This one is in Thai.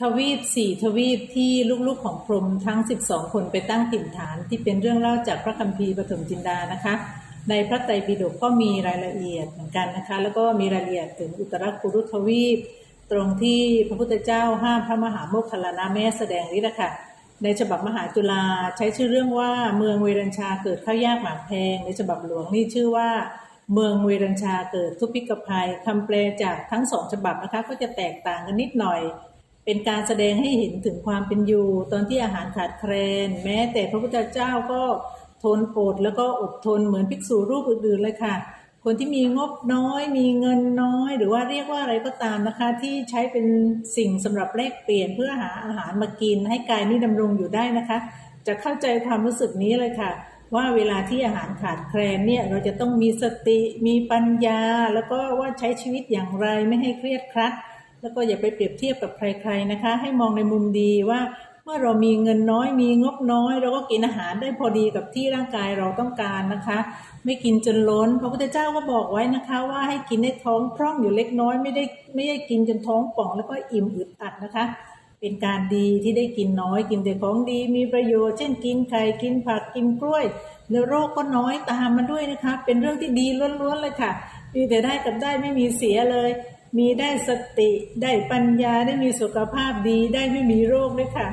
ทวีปสี่ทวีปที่ลูกๆของพรหมทั้ง 12 คนไปตั้งถิ่นฐาน ที่เป็นเรื่องเล่าจากพระคัมภีร์ปฐมจินดานะคะ ในพระไตรปิฎกก็มีรายละเอียดเหมือนกันนะคะ แล้วก็มีรายละเอียดถึงอุตรกุรุทวีป ตรงที่พระพุทธเจ้าห้ามพระมหาโมคคัลลานะแม่แสดงนี้แหละค่ะในฉบับมหาจุฬาใช้ชื่อเรื่องว่าเมืองเวรัญชาเกิดข้าวยากหมากแพง ในฉบับหลวงนี่ชื่อว่า เมืองเวรัญชาเกิดทุพพิกภัยคำแปลจากทั้งสองฉบับนะคะก็จะแตกต่างกันนิดหน่อย เป็นการแสดงให้เห็นถึงความเป็นอยู่ ตอนที่อาหารขาดแคลน แม้แต่พระพุทธเจ้าก็ทนอดแล้วก็อดทนเหมือนภิกษุรูปอื่นๆเลยค่ะ คนที่มีงบน้อย มีเงินน้อย หรือว่าเรียกว่าอะไรก็ตามนะคะ ที่ใช้เป็นสิ่งสำหรับแลกเปลี่ยนเพื่อหาอาหารมากิน ให้กายนี้ดำรงอยู่ได้นะคะ จะเข้าใจความรู้สึกนี้เลยค่ะ ว่าเวลาที่อาหารขาดแคลนเนี่ยเราจะต้องมีสติมีปัญญา แล้วก็ว่าใช้ชีวิตอย่างไรไม่ให้เครียดครัด แล้วก็อย่าไปเปรียบเทียบกับใครๆนะคะ ให้มองในมุมดีว่าเมื่อเรามีเงินน้อยมีงบน้อย เราก็กินอาหารได้พอดีกับที่ร่างกายเราต้องการนะคะ ไม่กินจนล้นพระพุทธเจ้าก็บอกไว้นะคะ ว่าให้กินในท้องพร่องอยู่เล็กน้อยไม่ได้ไม่ได้กินจนท้องป่อง แล้วก็อิ่มอึดอัดนะคะ เป็นการดีที่ได้กินน้อยกินแต่ของดีมีประโยชน์เช่นกินไข่กินผักกินกล้วยแล้วโรคก็น้อยตามมาด้วยนะคะ เป็นเรื่องที่ดีล้วนๆเลยค่ะมีแต่ได้กับได้ไม่มีเสียเลย มีได้สติได้ปัญญาได้มีสุขภาพดีได้ไม่มีโรคด้วยค่ะ